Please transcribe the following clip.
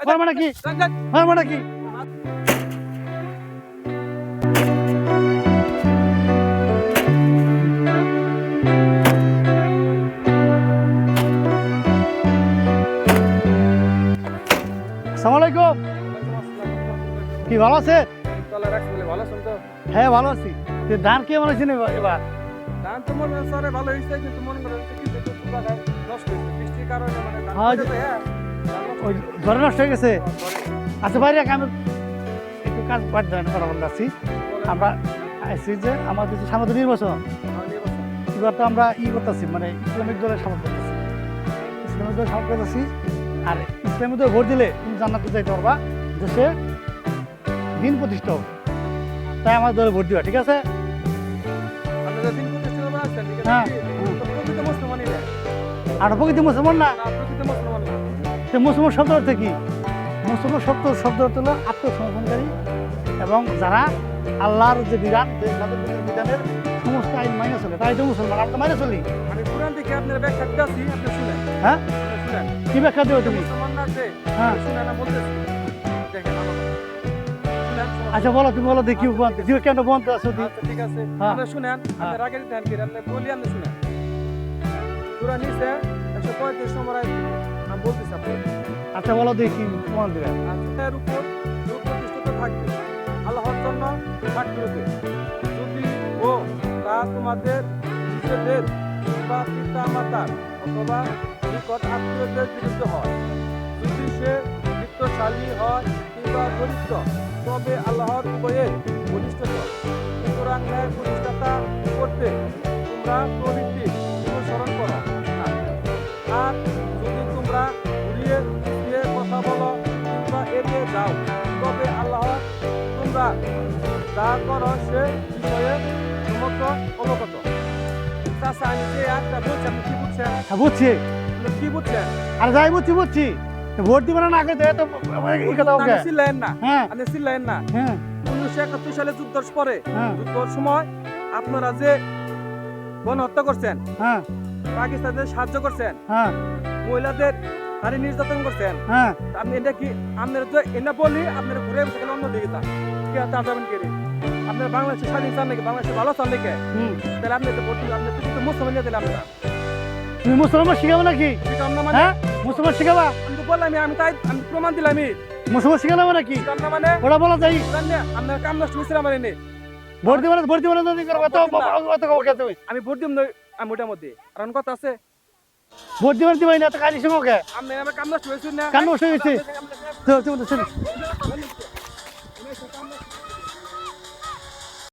মারবো নাকি যান, যান। মারবো নাকি আসসালামু আলাইকুম কি ভালো আছে তলা রাখছি বলে ভালো শুনতো হ্যাঁ ভালো আছি তো ধান কে মনে হচ্ছে এবার ধান তো মনে হয় স্যারে ভালো হয়েছে কিন্তু মনে করেন যে কিছু কিছু জায়গায় নষ্ট হয়েছে বৃষ্টির কারণে মানে ওই। ঘরে নষ্ট হয়ে গেছে আচ্ছা বাইরে আমি একটু কাজ বাদ কথা বলতে আছি আমরা আসছি যে আমাদের যে সামনে নির্বাচন। এবার তো আমরা ই করতেছি মানে ইসলামিক দলের সাপোর্ট করতেছি ইসলামিক দলের সাপোর্ট করতেছি আর ইসলামিক দলে ভোট দিলে তুমি জান্নাতে যাইতে পারবা দেশে দিন প্রতিষ্ঠা হবে তাই আমার দলে ভোট দিবা ঠিক আছে আছে? হ্যাঁ। আর প্রকৃতি মুসলমান না প্রকৃত মুসলমান। সে মুসলমান শব্দ অর্থ কি মুসলমান শব্দ শব্দ অর্থ হলো আত্মসমর্পণকারী এবং যারা আল্লাহর যে বিধান বিধানের সমস্ত আইন মাইনে চলে তাই তো মুসলমান আমরা তো মাইনে চলি আমি কোরআন থেকে আপনার ব্যাখ্যা দিতেছি, আপনি শুনেন। হ্যাঁ? শুনেন। কি ব্যাখ্যা দেবে তুমি হ্যাঁ শুনেন, বলতেছি। দেখেন। আচ্ছা বলো তুমি বলো দেখি জিও কেন বলতে আছো দি আচ্ছা, ঠিক আছে। হ্যাঁ। আপনি শুনেন, আপনি রাগের ধ্যান করেন, আপনি বলি, আপনি শুনেন। 135 নম্বর আয়াত থেকে। বলতেছি আপনাকে। আচ্ছা বলো দেখি প্রমাণ দিবে আল্লাহর উপর থাকবে আল্লাহর জন্য সাক্ষী যদি ও তা তোমাদের নিজেদের কিংবা পিতা মাতার অথবা নিকট আত্মীয়দের বিরুদ্ধে হয় যদি সে বিত্তশালী হয় কিংবা দরিদ্র তবে আল্লাহর উভয়ের ঘনিষ্ঠত সুতরাং ন্যায় প্রতিষ্ঠাতা করতে তোমরা তবে আল্লাহ তোমরা যা করো সে বিষয়ে সমস্ত অবগত। চাষা আমি যে একটা বলছি আপনি কি বুঝছেন? হ্যাঁ বুঝছি। কি বুঝছেন? আর যাই বুঝছি বুঝছি। ভোট দিবে না আগে তো এই কথা ওকে। আপনি না। হ্যাঁ। আপনি চিল্লায়েন না। হ্যাঁ। উনিশশো একাত্তর সালে যুদ্ধের পরে যুদ্ধর সময় আপনারা যে গণহত্যা করছেন হ্যাঁ। পাকিস্তানদের সাহায্য করছেন হ্যাঁ। মহিলাদের নারী নির্যাতন করছেন। হ্যাঁ। আপনি এটা কি আপনার তো এটা বলি আপনার ঘুরে গেলে অন্য দিকে তা কি আর তা যাবেন কে আপনার বাংলাদেশে স্বাধীন চান নাকি? বাংলাদেশে ভালো চান নাকি? হুম। তাহলে আপনি তো ভর্তি আপনি তো মুসলমান আপনারা তুমি মুসলমান শিখাবো নাকি? না মানে? হ্যাঁ? মুসলমান শিখাবা? আমি তো বললাম আমি তাই আমি প্রমাণ দিলাম আমি। মুসলমান শিখাবো নাকি? না মানে? ওরা বলা যাই আপনার কাম নষ্ট হয়েছিল আমার এনে। ভোট দিবে না ভোট দিবে না তুমি আমি ভোট না। আমি ওটার মধ্যে। অন্য কথা আছে ভোট দিবে না না তো কাজ সঙ্গে কাম নষ্ট হয়ে আপনি- তো